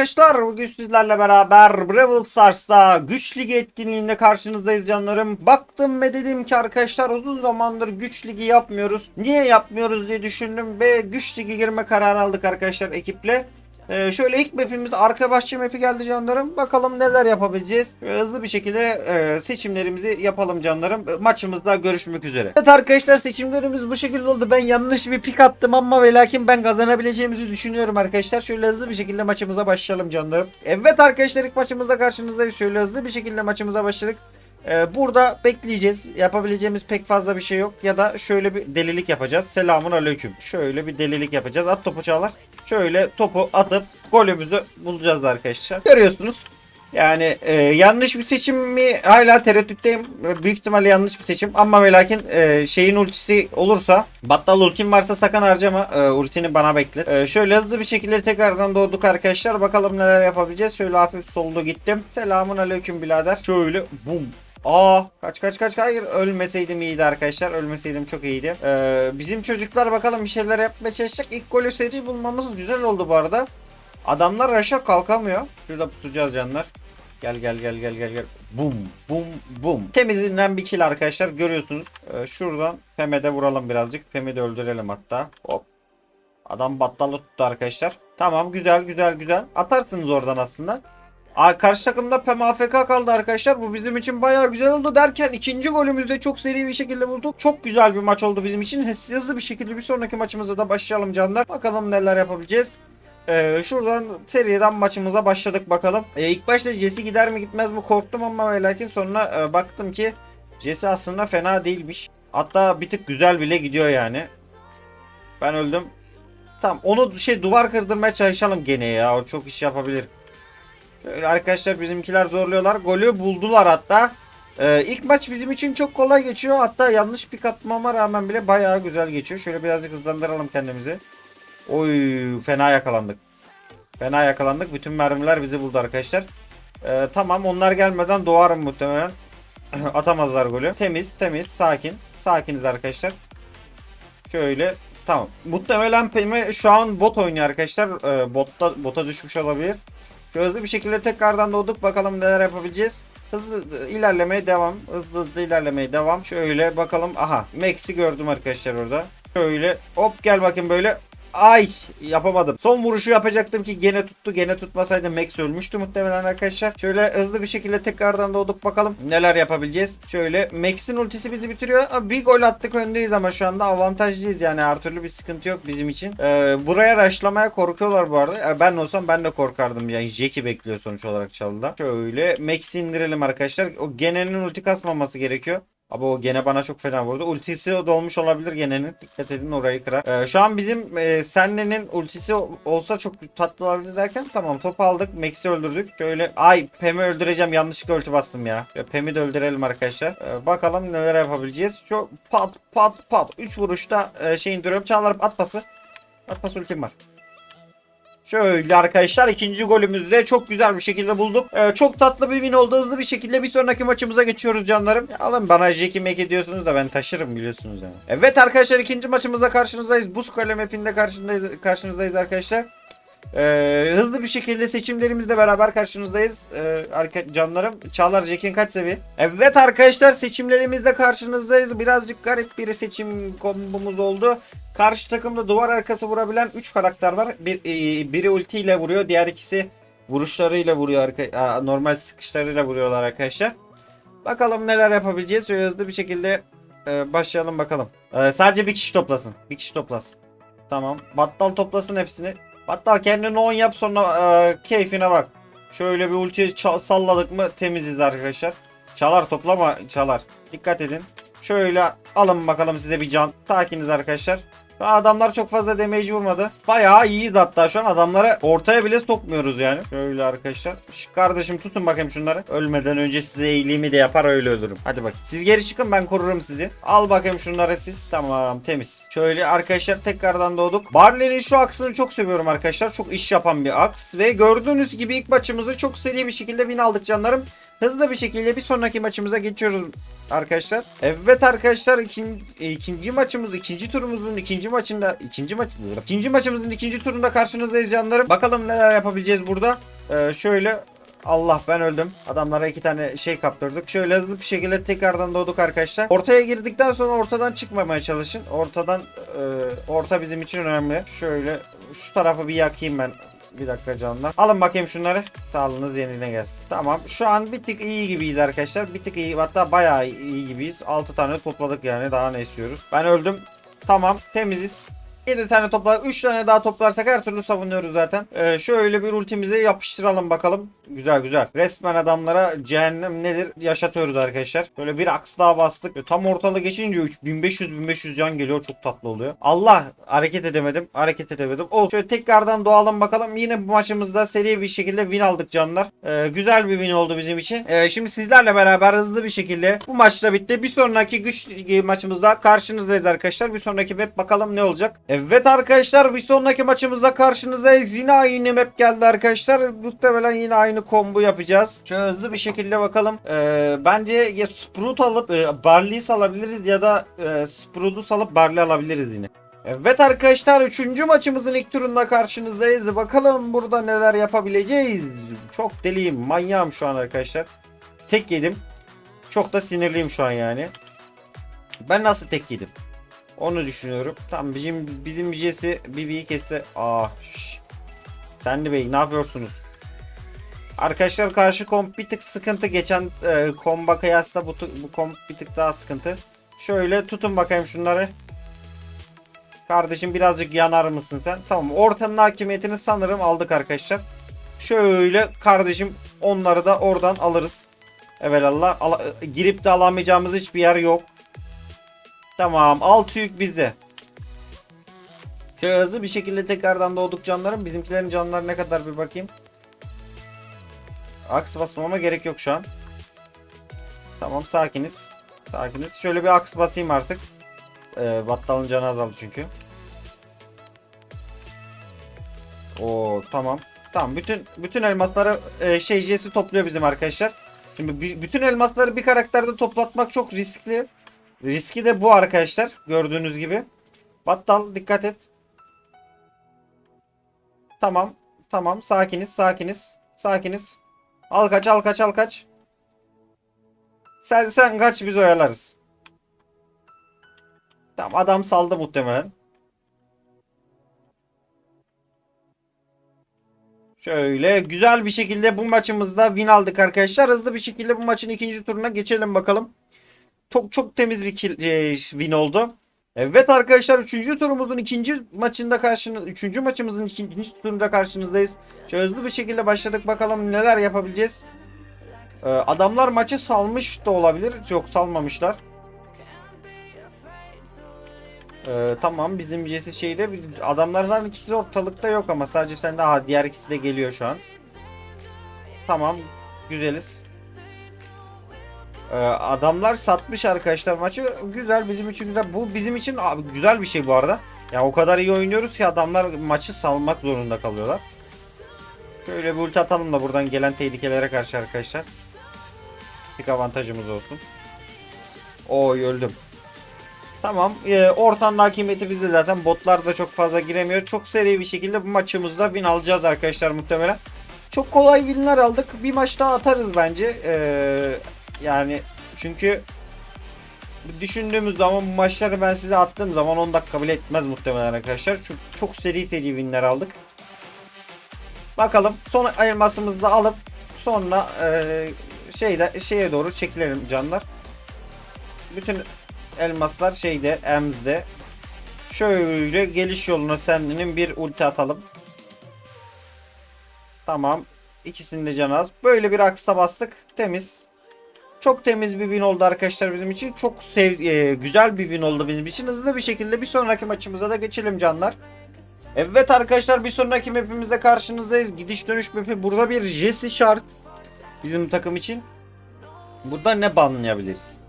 arkadaşlar. Bugün sizlerle beraber Brawl Stars'ta Güç Ligi etkinliğinde karşınızdayız canlarım. Baktım ve dedim ki arkadaşlar uzun zamandır Güç Ligi yapmıyoruz. Niye yapmıyoruz diye düşündüm ve Güç Ligi girme kararı aldık arkadaşlar ekiple. Ee, şöyle ilk map'imiz arka bahçe map'i geldi canlarım. Bakalım neler yapabileceğiz. Ee, hızlı bir şekilde e, seçimlerimizi yapalım canlarım. Ee, Maçımızda görüşmek üzere. Evet arkadaşlar seçimlerimiz bu şekilde oldu. Ben yanlış bir pik attım ama ve lakin ben kazanabileceğimizi düşünüyorum arkadaşlar. Şöyle hızlı bir şekilde maçımıza başlayalım canlarım. Evet arkadaşlar ilk maçımızda karşınızdayız. Şöyle hızlı bir şekilde maçımıza başladık. Ee, burada bekleyeceğiz. Yapabileceğimiz pek fazla bir şey yok. Ya da şöyle bir delilik yapacağız. Selamun aleyküm. Şöyle bir delilik yapacağız. At topu çağlar. Şöyle topu atıp golümüzü bulacağız arkadaşlar. Görüyorsunuz. Yani e, yanlış bir seçim mi? Hala tereddütteyim. E, Büyük ihtimalle yanlış bir seçim. Ama ve lakin e, şeyin ultisi olursa Battal ultim varsa sakın harcama. E, ultini bana bekle. E, şöyle hızlı bir şekilde tekrardan doğduk arkadaşlar. Bakalım neler yapabileceğiz. Şöyle hafif soldu gittim. Selamun aleyküm birader. Şöyle bum. Aa kaç kaç kaç hayır ölmeseydim iyiydi arkadaşlar ölmeseydim çok iyiydi. Ee, bizim çocuklar bakalım bir şeyler yapmaya çalışacak. İlk golü seri bulmamız güzel oldu bu arada. Adamlar aşağı kalkamıyor. Şurada pusacağız canlar. Gel gel gel gel gel gel. Bum bum bum. Temizinden bir kill arkadaşlar görüyorsunuz. Ee, şuradan Pem'e vuralım birazcık. Pem'i de öldürelim hatta. Hop. Adam battalı tuttu arkadaşlar. Tamam güzel güzel güzel. Atarsınız oradan aslında. Aa, karşı takımda Pem AFK kaldı arkadaşlar. Bu bizim için bayağı güzel oldu derken ikinci golümüzde çok seri bir şekilde bulduk. Çok güzel bir maç oldu bizim için. Hızlı bir şekilde bir sonraki maçımıza da başlayalım canlar. Bakalım neler yapabileceğiz. Ee, şuradan seriden maçımıza başladık bakalım. Ee, ilk başta Jesse gider mi gitmez mi korktum ama ve lakin sonra e, baktım ki Jesse aslında fena değilmiş. Hatta bir tık güzel bile gidiyor yani. Ben öldüm. Tamam onu şey duvar kırdırmaya çalışalım gene ya. O çok iş yapabilir. Arkadaşlar bizimkiler zorluyorlar. Golü buldular hatta. Ee, ilk maç bizim için çok kolay geçiyor. Hatta yanlış pik atmama rağmen bile bayağı güzel geçiyor. Şöyle birazcık hızlandıralım kendimizi. Oy fena yakalandık. Fena yakalandık. Bütün mermiler bizi buldu arkadaşlar. Ee, tamam onlar gelmeden doğarım muhtemelen. Atamazlar golü. Temiz temiz sakin. Sakiniz arkadaşlar. Şöyle tamam. Muhtemelen şu an bot oynuyor arkadaşlar. Ee, botta, bota düşmüş olabilir. Hızlı bir şekilde tekrardan doğduk. Bakalım neler yapabileceğiz. Hızlı ilerlemeye devam. Hızlı hızlı ilerlemeye devam. Şöyle bakalım. Aha Max'i gördüm arkadaşlar orada. Şöyle hop gel bakayım böyle. Ay yapamadım. Son vuruşu yapacaktım ki gene tuttu. Gene tutmasaydı Max ölmüştü muhtemelen arkadaşlar. Şöyle hızlı bir şekilde tekrardan doğduk bakalım. Neler yapabileceğiz. Şöyle Max'in ultisi bizi bitiriyor. Bir gol attık öndeyiz ama şu anda avantajlıyız yani her türlü bir sıkıntı yok bizim için. Ee, buraya rushlamaya korkuyorlar bu arada. Ee, ben olsam ben de korkardım yani. Jackie bekliyor sonuç olarak çalıda. Şöyle Max'i indirelim arkadaşlar. O genenin ulti kasmaması gerekiyor. Ama o gene bana çok fena vurdu. Ultisi dolmuş olabilir genenin. Dikkat edin orayı kırar. Ee, şu an bizim e, Senne'nin ultisi olsa çok tatlı olabilir derken tamam top aldık. Max'i öldürdük. Şöyle ay Pem'i öldüreceğim. Yanlışlıkla ulti bastım ya. Pem'i de öldürelim arkadaşlar. Ee, bakalım neler yapabileceğiz. Şu pat pat pat. 3 vuruşta e, şey indiriyorum. Çağlar at pası. At pası ultim var. Şöyle arkadaşlar ikinci golümüzü de çok güzel bir şekilde bulduk. Ee, çok tatlı bir win oldu. Hızlı bir şekilde bir sonraki maçımıza geçiyoruz canlarım. Ya alın bana Jackie Mac ediyorsunuz da ben taşırım biliyorsunuz yani. Evet arkadaşlar ikinci maçımızda karşınızdayız. Buz kale mapinde karşınızdayız, karşınızdayız arkadaşlar. Ee, hızlı bir şekilde seçimlerimizle beraber karşınızdayız. Ee, arka, canlarım. Çağlar Jack'in kaç seviye? Evet arkadaşlar seçimlerimizle karşınızdayız. Birazcık garip bir seçim kombomuz oldu. Karşı takımda duvar arkası vurabilen 3 karakter var. Bir, e, biri ultiyle vuruyor. Diğer ikisi vuruşlarıyla vuruyor. Arka, normal sıkışlarıyla vuruyorlar arkadaşlar. Bakalım neler yapabileceğiz. Şöyle hızlı bir şekilde e, başlayalım bakalım. E, sadece bir kişi toplasın. Bir kişi toplasın. Tamam. Battal toplasın hepsini. Battal kendini 10 yap sonra e, keyfine bak. Şöyle bir ulti salladık mı temiziz arkadaşlar. Çalar toplama çalar. Dikkat edin. Şöyle alın bakalım size bir can. Sakiniz arkadaşlar. Adamlar çok fazla damage vurmadı. Bayağı iyiyiz hatta şu an adamları ortaya bile sokmuyoruz yani. Şöyle arkadaşlar. Şu kardeşim tutun bakayım şunları. Ölmeden önce size iyiliğimi de yapar öyle ölürüm. Hadi bak. Siz geri çıkın ben korurum sizi. Al bakayım şunları siz. Tamam temiz. Şöyle arkadaşlar tekrardan doğduk. Barley'nin şu aksını çok seviyorum arkadaşlar. Çok iş yapan bir aks. Ve gördüğünüz gibi ilk maçımızı çok seri bir şekilde win aldık canlarım. Hızlı bir şekilde bir sonraki maçımıza geçiyoruz arkadaşlar. Evet arkadaşlar ikinci, ikinci maçımız ikinci turumuzun ikinci maçında ikinci maç ikinci maçımızın ikinci turunda karşınızdayız canlarım. Bakalım neler yapabileceğiz burada. Ee, şöyle Allah ben öldüm. Adamlara iki tane şey kaptırdık. Şöyle hızlı bir şekilde tekrardan doğduk arkadaşlar. Ortaya girdikten sonra ortadan çıkmamaya çalışın. Ortadan e, orta bizim için önemli. Şöyle şu tarafı bir yakayım ben. Bir dakika canlar. Alın bakayım şunları. Sağlığınız yerine gelsin. Tamam. Şu an bir tık iyi gibiyiz arkadaşlar. Bir tık iyi. Hatta bayağı iyi gibiyiz. 6 tane topladık yani. Daha ne istiyoruz? Ben öldüm. Tamam. Temiziz. 7 tane topladık. 3 tane daha toplarsak her türlü savunuyoruz zaten. Ee, şöyle bir ultimizi yapıştıralım bakalım. Güzel güzel. Resmen adamlara cehennem nedir yaşatıyoruz arkadaşlar. Böyle bir aks daha bastık. Tam ortalığı geçince 1500-1500 can geliyor. Çok tatlı oluyor. Allah hareket edemedim. Hareket edemedim. O şöyle tekrardan doğalım bakalım. Yine bu maçımızda seri bir şekilde win aldık canlar. Ee, güzel bir win oldu bizim için. Ee, şimdi sizlerle beraber hızlı bir şekilde bu maçta bitti. Bir sonraki güç maçımızda karşınızdayız arkadaşlar. Bir sonraki map bakalım ne olacak. Evet arkadaşlar bir sonraki maçımızda karşınızdayız. Yine aynı map geldi arkadaşlar. Muhtemelen yine aynı combo yapacağız. Şöyle hızlı bir şekilde bakalım. Ee, bence ya Sprout alıp e, Barley'i alabiliriz ya da e, Sprout'u salıp Barley alabiliriz yine. Evet arkadaşlar 3. maçımızın ilk turunda karşınızdayız. Bakalım burada neler yapabileceğiz. Çok deliyim, manyağım şu an arkadaşlar. Tek yedim. Çok da sinirliyim şu an yani. Ben nasıl tek yedim? Onu düşünüyorum. Tamam bizim bizim Jesse BB'yi kesti. Aa. şş. Sandy Bey ne yapıyorsunuz? Arkadaşlar karşı komp bir tık sıkıntı. Geçen e, komba kıyasla bu, bu komp bir tık daha sıkıntı. Şöyle tutun bakayım şunları. Kardeşim birazcık yanar mısın sen? Tamam ortanın hakimiyetini sanırım aldık arkadaşlar. Şöyle kardeşim onları da oradan alırız. Evelallah. Ala- girip de alamayacağımız hiçbir yer yok. Tamam. Altı yük bizde. Şöyle hızlı bir şekilde tekrardan doğduk canlarım. Bizimkilerin canları ne kadar bir bakayım. Aks basmama gerek yok şu an. Tamam sakiniz. Sakiniz. Şöyle bir aks basayım artık. Ee, battalın canı azaldı çünkü. Oo tamam. Tamam bütün bütün elmasları e, şey Jesse topluyor bizim arkadaşlar. Şimdi bütün elmasları bir karakterde toplatmak çok riskli. Riski de bu arkadaşlar. Gördüğünüz gibi. Battal dikkat et. Tamam. Tamam. Sakiniz. Sakiniz. Sakiniz. Al kaç al kaç al kaç. Sen sen kaç biz oyalarız. Tamam adam saldı muhtemelen. Şöyle güzel bir şekilde bu maçımızda win aldık arkadaşlar. Hızlı bir şekilde bu maçın ikinci turuna geçelim bakalım. Çok çok temiz bir kill, e, win oldu. Evet arkadaşlar 3. turumuzun ikinci maçında karşınız 3. maçımızın ikinci turunda karşınızdayız. Şöyle hızlı bir şekilde başladık bakalım neler yapabileceğiz. Ee, adamlar maçı salmış da olabilir. Yok salmamışlar. Ee, tamam bizim Jesse şeyde adamlardan ikisi ortalıkta yok ama sadece sende aha diğer ikisi de geliyor şu an. Tamam güzeliz. Ee, adamlar satmış arkadaşlar maçı. Güzel bizim için güzel. Bu bizim için güzel bir şey bu arada. Ya o kadar iyi oynuyoruz ki adamlar maçı salmak zorunda kalıyorlar. Şöyle bir ulti atalım da buradan gelen tehlikelere karşı arkadaşlar. Bir avantajımız olsun. Oy öldüm. Tamam. E, ortanın hakimiyeti bizde zaten. Botlar da çok fazla giremiyor. Çok seri bir şekilde bu maçımızda win alacağız arkadaşlar muhtemelen. Çok kolay winler aldık. Bir maç daha atarız bence. Ee, yani çünkü düşündüğümüz zaman bu maçları ben size attığım zaman 10 dakika bile etmez muhtemelen arkadaşlar. Çünkü çok seri seri winler aldık. Bakalım son elmasımızı da alıp sonra e, şeyde şeye doğru çekilelim canlar. Bütün elmaslar şeyde Ems'de. Şöyle geliş yoluna sendinin bir ulti atalım. Tamam. İkisinin de canı az. Böyle bir aksa bastık. Temiz. Çok temiz bir win oldu arkadaşlar bizim için. Çok sev e, güzel bir win oldu bizim için. Hızlı bir şekilde bir sonraki maçımıza da geçelim canlar. Evet arkadaşlar bir sonraki mapimizde karşınızdayız. Gidiş dönüş mapi. Burada bir Jesse şart. Bizim takım için. Burada ne banlayabiliriz?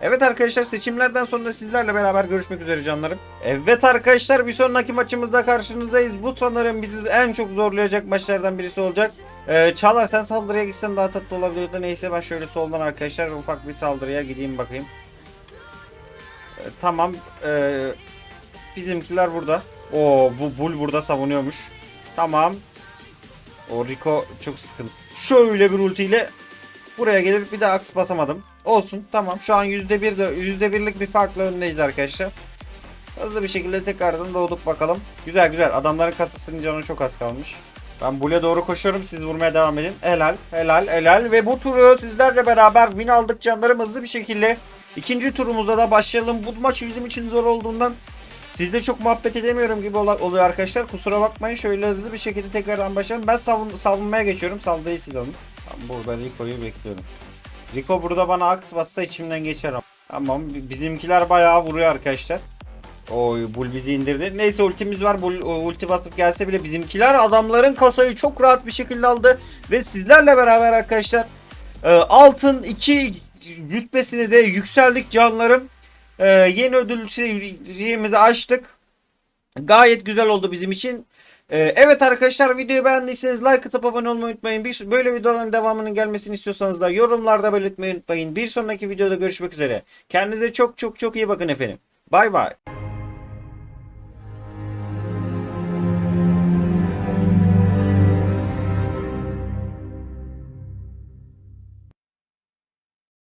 Evet arkadaşlar seçimlerden sonra sizlerle beraber görüşmek üzere canlarım. Evet arkadaşlar bir sonraki maçımızda karşınızdayız. Bu sanırım bizi en çok zorlayacak maçlardan birisi olacak. Ee, Çağlar sen saldırıya gitsen daha tatlı olabilirdi. Neyse ben şöyle soldan arkadaşlar ufak bir saldırıya gideyim bakayım. Ee, tamam. Ee, bizimkiler burada. Oo bu Bull burada savunuyormuş. Tamam. O Rico çok sıkıntı. Şöyle bir ultiyle buraya gelir bir de aks basamadım. Olsun tamam şu an %1 de %1'lik bir farkla öndeyiz arkadaşlar. Hızlı bir şekilde tekrardan doğduk bakalım. Güzel güzel adamların kasasının canı çok az kalmış. Ben Bull'e doğru koşuyorum siz vurmaya devam edin. Helal helal helal ve bu turu sizlerle beraber win aldık canlarım hızlı bir şekilde. İkinci turumuza da başlayalım. Bu maç bizim için zor olduğundan Sizle çok muhabbet edemiyorum gibi oluyor arkadaşlar. Kusura bakmayın. Şöyle hızlı bir şekilde tekrardan başlayalım. Ben savun savunmaya geçiyorum. Saldayı. Ben burada Rico'yu bekliyorum. Rico burada bana aks bassa içimden geçer ama. Tamam. Bizimkiler bayağı vuruyor arkadaşlar. Oy Bull bizi indirdi. Neyse ultimiz var. Bull o, ulti basıp gelse bile bizimkiler adamların kasayı çok rahat bir şekilde aldı. Ve sizlerle beraber arkadaşlar e, altın 2 rütbesini de yükseldik canlarım. Ee, yeni ödül şeyimizi açtık. Gayet güzel oldu bizim için. Ee, evet arkadaşlar videoyu beğendiyseniz like atıp abone olmayı unutmayın. Bir, böyle videoların devamının gelmesini istiyorsanız da yorumlarda belirtmeyi unutmayın. Bir sonraki videoda görüşmek üzere. Kendinize çok çok çok iyi bakın efendim. Bay bay.